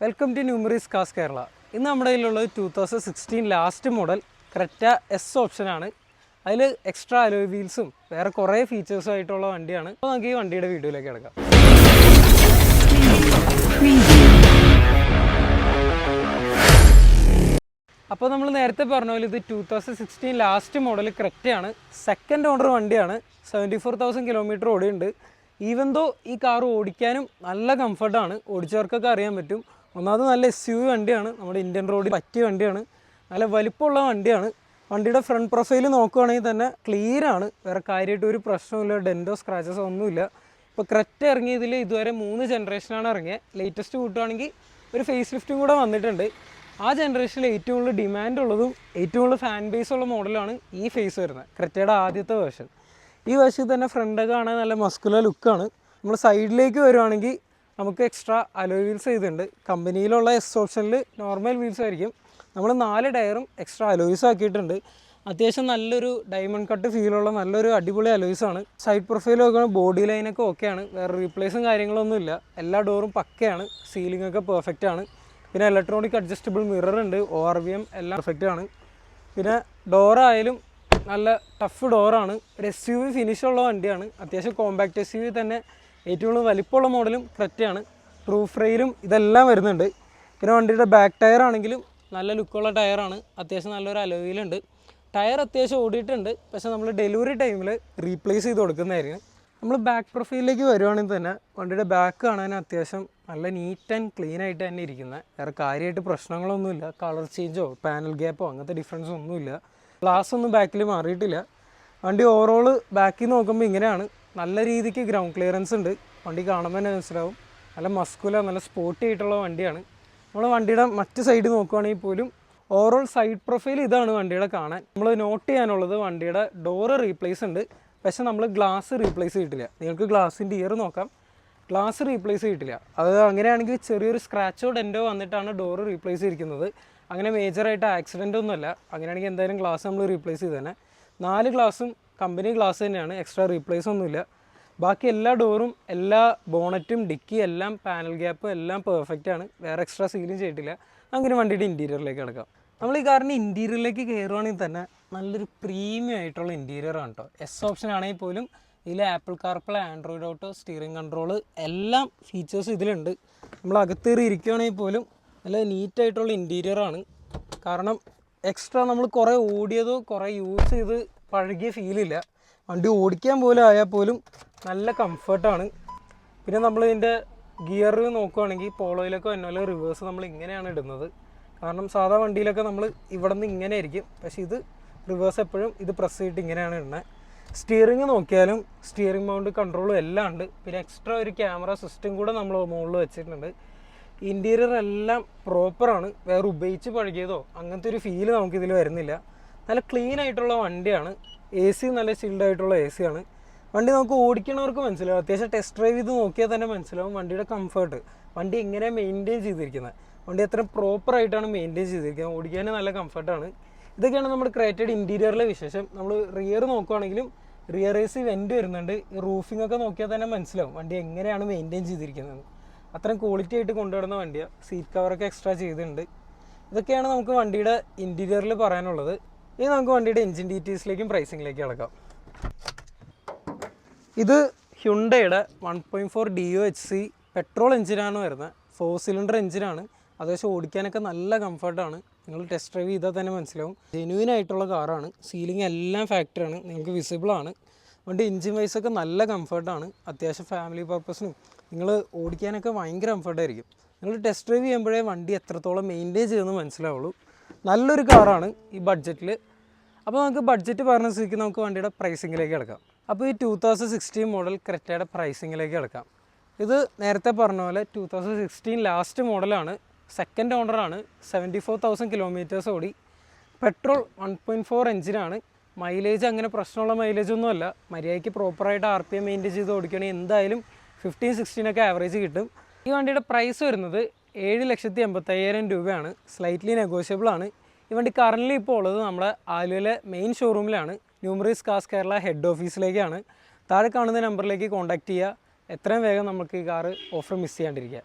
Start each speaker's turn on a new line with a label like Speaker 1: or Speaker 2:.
Speaker 1: Welcome to ന്യൂമറീസ് കാസ് കേരള ഇന്ന് നമ്മുടെ കയ്യിലുള്ളത് two thousand sixteen last model Creta S ഓപ്ഷനാണ് അതിൽ എക്സ്ട്രാ അലോയ് വീൽസും വേറെ കുറേ ഫീച്ചേഴ്സും ആയിട്ടുള്ള വണ്ടിയാണ്. അപ്പോൾ നമുക്ക് ഈ വണ്ടിയുടെ വീഡിയോയിലേക്ക് കിടക്കാം. അപ്പോൾ നമ്മൾ നേരത്തെ പറഞ്ഞ പോലെ ഇത് two thousand sixteen last model ക്രെറ്റയാണ് second owner വണ്ടിയാണ്. സെവന്റി ഫോർ തൗസൻഡ് കിലോമീറ്റർ ഓടിയുണ്ട് ഈവൻ ദോ ഈ കാർ ഓടിക്കാനും നല്ല കംഫർട്ടാണ് ഓടിച്ചവർക്കൊക്കെ അറിയാൻ പറ്റും. ഒന്നാമത് നല്ല എസ് യു വണ്ടിയാണ്. നമ്മുടെ ഇന്ത്യൻ റോഡിൽ പറ്റിയ വണ്ടിയാണ്. നല്ല വലിപ്പമുള്ള വണ്ടിയാണ്. വണ്ടിയുടെ ഫ്രണ്ട് പ്രൊഫൈൽ നോക്കുകയാണെങ്കിൽ തന്നെ ക്ലിയർ ആണ്. വേറെ കാര്യമായിട്ട് ഒരു പ്രശ്നമില്ല ഡെന്റോ സ്ക്രാച്ചസോ ഒന്നുമില്ല. ഇപ്പോൾ ക്രെറ്റ ഇറങ്ങിയതിൽ ഇതുവരെ മൂന്ന് ജനറേഷനാണ് ഇറങ്ങിയത്. ലേറ്റസ്റ്റ് കൂട്ടുകയാണെങ്കിൽ ഒരു ഫേസ് ലിഫ്റ്റും കൂടെ വന്നിട്ടുണ്ട്. ആ ജനറേഷനിൽ ഏറ്റവും കൂടുതൽ ഡിമാൻഡ് ഉള്ളതും ഏറ്റവും കൂടുതൽ ഫാൻ ബേസ് ഉള്ള മോഡലാണ് ഈ ഫേസ് വരുന്നത്. ക്രെറ്റയുടെ ആദ്യത്തെ വേർഷൻ ഈ വേർഷൻ തന്നെ ഫ്രണ്ടൊക്കെ കാണാൻ നല്ല മസ്കുലർ ലുക്കാണ് നമ്മൾ സൈഡിലേക്ക് വരുവാണെങ്കിൽ നമുക്ക് എക്സ്ട്രാ അലോയ് വീൽസ് ചെയ്തിട്ടുണ്ട്. കമ്പനിയിലുള്ള എസ് ഓപ്ഷനിൽ നോർമൽ വീൽസ് ആയിരിക്കും. നമ്മൾ നാല് ടയറും എക്സ്ട്രാ അലോയ്സ് ആക്കിയിട്ടുണ്ട്. അത്യാവശ്യം നല്ലൊരു ഡയമണ്ട് കട്ട് ഫീലുള്ള നല്ലൊരു അടിപൊളി അലോയ്സ് ആണ്. സൈഡ് പ്രൊഫൈൽ ഒക്കെ ബോഡി ലൈനൊക്കെ ഓക്കെയാണ് വേറെ റീപ്ലേസും കാര്യങ്ങളൊന്നുമില്ല എല്ലാ ഡോറും പക്കയാണ്. സീലിംഗ് ഒക്കെ പെർഫെക്റ്റ് ആണ്. പിന്നെ ഇലക്ട്രോണിക് അഡ്ജസ്റ്റബിൾ മിറർ ഉണ്ട്. ഒ ആർ വി എം എല്ലാം പെർഫെക്റ്റ് ആണ്. പിന്നെ ഡോറായാലും നല്ല ടഫ് ഡോറാണ് ഒരു എസ് യു വി ഫിനിഷുള്ള വണ്ടിയാണ്. അത്യാവശ്യം കോമ്പാക്റ്റ് എസ് യു വി തന്നെ ഏറ്റവും കൂടുതൽ വലിപ്പമുള്ള മോഡലും ക്രെറ്റയാണ് പ്രൂഫ് റെയിലും ഇതെല്ലാം വരുന്നുണ്ട്. പിന്നെ വണ്ടിയുടെ ബാക്ക് ടയർ ആണെങ്കിലും നല്ല ലുക്കുള്ള ടയറാണ് അത്യാവശ്യം നല്ലൊരു അലോയിലുണ്ട് ടയർ അത്യാവശ്യം ഓടിയിട്ടുണ്ട്. പക്ഷേ നമ്മൾ ഡെലിവറി ടൈമിൽ റീപ്ലേസ് ചെയ്ത് കൊടുക്കുന്നതായിരിക്കും. നമ്മൾ ബാക്ക് പ്രൊഫൈലിലേക്ക് വരുവാണെങ്കിൽ തന്നെ വണ്ടിയുടെ ബാക്ക് കാണാൻ അത്യാവശ്യം നല്ല നീറ്റ് ആൻഡ് ക്ലീൻ ആയിട്ട് തന്നെ ഇരിക്കുന്നത് വേറെ കാര്യമായിട്ട് പ്രശ്നങ്ങളൊന്നുമില്ല. കളർ ചേഞ്ചോ പാനൽ ഗ്യാപ്പോ അങ്ങനത്തെ ഡിഫറൻസ് ഒന്നുമില്ല. ഗ്ലാസ് ഒന്നും ബാക്കിൽ മാറിയിട്ടില്ല. വണ്ടി ഓവറോൾ ബാക്കിൽ നോക്കുമ്പോൾ ഇങ്ങനെയാണ്. നല്ല രീതിക്ക് ഗ്രൗണ്ട് ക്ലിയറൻസ് ഉണ്ട്. വണ്ടി കാണുമ്പോൾ തന്നെ മനസ്സിലാവും. നല്ല മസ്കുല നല്ല സ്പോർട്ടി ആയിട്ടുള്ള വണ്ടിയാണ്. നമ്മൾ വണ്ടിയുടെ മറ്റ് സൈഡ് നോക്കുവാണെങ്കിൽ പോലും ഓവറോൾ സൈഡ് പ്രൊഫൈൽ ഇതാണ് വണ്ടിയുടെ കാണാൻ. നമ്മൾ നോട്ട് ചെയ്യാനുള്ളത് വണ്ടിയുടെ ഡോറ് റീപ്ലേസ് ഉണ്ട്. പക്ഷെ നമ്മൾ ഗ്ലാസ് റീപ്ലേസ് ചെയ്തിട്ടില്ല. നിങ്ങൾക്ക് ഗ്ലാസിന്റെ ഇയർ നോക്കാം. ഗ്ലാസ് റീപ്ലേസ് ചെയ്തിട്ടില്ല. അത് അങ്ങനെയാണെങ്കിൽ ചെറിയൊരു സ്ക്രാച്ചോ ഡെന്റോ വന്നിട്ടാണ് ഡോറ് റീപ്ലേസ് ചെയ്തിരിക്കുന്നത്. അങ്ങനെ മേജറായിട്ട് ആക്സിഡന്റ് ഒന്നുമല്ല. അങ്ങനെയാണെങ്കിൽ എന്തായാലും ഗ്ലാസ് നമ്മൾ റീപ്ലേസ് ചെയ്ത് തന്നെ നാല് ഗ്ലാസും കമ്പനി ഗ്ലാസ് തന്നെയാണ്. എക്സ്ട്രാ റീപ്ലേസ് ഒന്നുമില്ല. ബാക്കി എല്ലാ ഡോറും എല്ലാ ബോണറ്റും ഡിക്കി എല്ലാം പാനൽ ഗ്യാപ്പ് എല്ലാം പെർഫെക്റ്റ് ആണ്. വേറെ എക്സ്ട്രാ സീലിംഗ് ചെയ്തിട്ടില്ല. അങ്ങനെ വണ്ടിയുടെ ഇന്റീരിയറിലേക്ക് കിടക്കാം. നമ്മൾ ഈ കാറിന് ഇന്റീരിയറിലേക്ക് കയറുവാണെങ്കിൽ തന്നെ നല്ലൊരു പ്രീമിയം ആയിട്ടുള്ള ഇന്റീരിയർ ആണ് കേട്ടോ എസ് ഓപ്ഷൻ ആണെങ്കിൽ പോലും ഇതിൽ Apple CarPlay Android Auto steering control എല്ലാം ഫീച്ചേഴ്സ് ഇതിലുണ്ട്. നമ്മൾ അകത്തേറി ഇരിക്കുകയാണെങ്കിൽ പോലും നല്ല നീറ്റായിട്ടുള്ള ഇന്റീരിയർ ആണ്. കാരണം എക്സ്ട്രാ നമ്മൾ കുറേ ഓടിയതോ കുറേ യൂസ് ചെയ്ത് പഴകിയ ഫീലില്ല വണ്ടി ഓടിക്കാൻ പോലും ആയാൽ പോലും നല്ല കംഫർട്ടാണ് പിന്നെ നമ്മൾ ഇതിന്റെ ഗിയർ നോക്കുകയാണെങ്കിൽ പോളോയിലൊക്കെ വന്നാൽ റിവേഴ്സ് നമ്മൾ ഇങ്ങനെയാണ് ഇടുന്നത്. കാരണം സാധാ വണ്ടിയിലൊക്കെ നമ്മൾ ഇവിടെ നിന്ന് ഇങ്ങനെ ആയിരിക്കും. പക്ഷേ ഇത് റിവേഴ്സ് എപ്പോഴും ഇത് പ്രസ് ചെയ്തിട്ട് ഇങ്ങനെയാണ് ഇടുന്നത് സ്റ്റിയറിംഗ് നോക്കിയാലും സ്റ്റിയറിംഗ് മൗണ്ട് കൺട്രോളും എല്ലാം ഉണ്ട്. പിന്നെ എക്സ്ട്രാ ഒരു ക്യാമറ സിസ്റ്റം കൂടെ നമ്മൾ മുകളിൽ വെച്ചിട്ടുണ്ട്. ഇന്റീരിയർ എല്ലാം പ്രോപ്പറാണ് വേറെ ഉപയോഗിച്ച് പഴകിയതോ അങ്ങനത്തെ ഒരു ഫീൽ നമുക്കിതിൽ വരുന്നില്ല. നല്ല ക്ലീൻ ആയിട്ടുള്ള വണ്ടിയാണ്. എ സി നല്ല ചിൽഡ് ആയിട്ടുള്ള എ സിയാണ് വണ്ടി നമുക്ക് ഓടിക്കണവർക്ക് മനസ്സിലാവും. അത്യാവശ്യം ടെസ്റ്റ് ഡ്രൈവ് ചെയ്ത് നോക്കിയാൽ തന്നെ മനസ്സിലാവും വണ്ടിയുടെ കംഫർട്ട് വണ്ടി എങ്ങനെ മെയിന്റെയിൻ ചെയ്തിരിക്കുന്നത്? വണ്ടി അത്ര പ്രോപ്പറായിട്ടാണ് മെയിന്റെയിൻ ചെയ്തിരിക്കുന്നത്? ഓടിക്കാൻ നല്ല കംഫർട്ടാണ് ഇതൊക്കെയാണ് നമ്മുടെ ക്രേറ്റഡ് ഇന്റീരിയറിലെ വിശേഷം. നമ്മൾ റിയർ നോക്കുവാണെങ്കിലും റിയർ എ സി വെന്റ് വരുന്നുണ്ട്. റൂഫിംഗ് ഒക്കെ നോക്കിയാൽ തന്നെ മനസ്സിലാവും വണ്ടി എങ്ങനെയാണ് മെയിന്റെയിൻ ചെയ്തിരിക്കുന്നത്. അത്രയും ക്വാളിറ്റി ആയിട്ട് കൊണ്ടുവരുന്ന വണ്ടിയാണ് സീറ്റ് കവറൊക്കെ എക്സ്ട്രാ ചെയ്തിട്ടുണ്ട്. ഇതൊക്കെയാണ് നമുക്ക് വണ്ടിയുടെ ഇന്റീരിയറിൽ പറയാനുള്ളത്. ഇനി നമുക്ക് വണ്ടിയുടെ എഞ്ചിൻ ഡീറ്റെയിൽസിലേക്കും പ്രൈസിങ്ങിലേക്കും കിടക്കാം ഇത് ഹ്യുണ്ടയുടെ one point four D O H C petrol എഞ്ചിനാണ് വരുന്നത്. ഫോർ സിലിണ്ടർ എഞ്ചിനാണ്. അത്യാവശ്യം ഓടിക്കാനൊക്കെ നല്ല കംഫർട്ടാണ് നിങ്ങൾ ടെസ്റ്റ് ഡ്രൈവ് ചെയ്താൽ തന്നെ മനസ്സിലാവും. ജെനുവിൻ ആയിട്ടുള്ള കാറാണ് സീലിംഗ് എല്ലാം ഫാക്ടറിയാണ് നിങ്ങൾക്ക് വിസിബിൾ ആണ്. വണ്ടി എഞ്ചിൻ ഒക്കെ നല്ല കംഫർട്ടാണ് അത്യാവശ്യം ഫാമിലി പർപ്പസിനും നിങ്ങൾ ഓടിക്കാനൊക്കെ ഭയങ്കര കംഫർട്ടായിരിക്കും നിങ്ങൾ ടെസ്റ്റ് ഡ്രൈവ് ചെയ്യുമ്പോഴേ വണ്ടി എത്രത്തോളം മെയിന്റെയിൻ ചെയ്യുമെന്ന് മനസ്സിലാവുള്ളൂ. നല്ലൊരു കാറാണ് ഈ ബഡ്ജറ്റിൽ അപ്പോൾ നമുക്ക് ബഡ്ജറ്റ് പറഞ്ഞ സ്ഥിതിക്ക് നമുക്ക് വണ്ടിയുടെ പ്രൈസിങ്ങിലേക്ക് കിടക്കാം. അപ്പോൾ ഈ ടൂ തൗസൻഡ് സിക്സ്റ്റീൻ മോഡൽ ക്രെറ്റയുടെ പ്രൈസിങ്ങിലേക്ക് കിടക്കാം. ഇത് നേരത്തെ പറഞ്ഞ പോലെ ടൂ തൗസൻഡ് സിക്സ്റ്റീൻ ലാസ്റ്റ് മോഡലാണ് സെക്കൻഡ് ഓണറാണ് സെവന്റി ഫോർ തൗസൻഡ് കിലോമീറ്റേഴ്സ് ഓടി. പെട്രോൾ വൺ പോയിന്റ് ഫോർ എഞ്ചിനാണ് മൈലേജ് അങ്ങനെ പ്രശ്നമുള്ള മൈലേജ് ഒന്നുമല്ല മര്യാദയ്ക്ക് പ്രോപ്പറായിട്ട് ആർ പി എം മെയിന്റെയിൻ ചെയ്ത് ഓടിക്കുകയാണെങ്കിൽ എന്തായാലും ഫിഫ്റ്റീൻ സിക്സ്റ്റീനൊക്കെ ആവറേജ് കിട്ടും. ഈ വണ്ടിയുടെ പ്രൈസ് വരുന്നത് ഏഴ് ലക്ഷത്തി എൺപത്തയ്യായിരം രൂപയാണ്. സ്ലൈറ്റ്ലി നെഗോഷ്യബിൾ ആണ്. ഈ വണ്ടി കറന്റ് ഇപ്പോൾ ഉള്ളത് നമ്മുടെ ആലുവയിലെ മെയിൻ ഷോറൂമിലാണ് ന്യൂമറീസ് കാസ് കേരള ഹെഡ് ഓഫീസിലേക്കാണ് താഴെ കാണുന്ന നമ്പറിലേക്ക് കോൺടാക്റ്റ് ചെയ്യുക. എത്രയും വേഗം നമുക്ക് ഈ കാറ് ഓഫർ മിസ് ചെയ്യാണ്ടിരിക്കുക.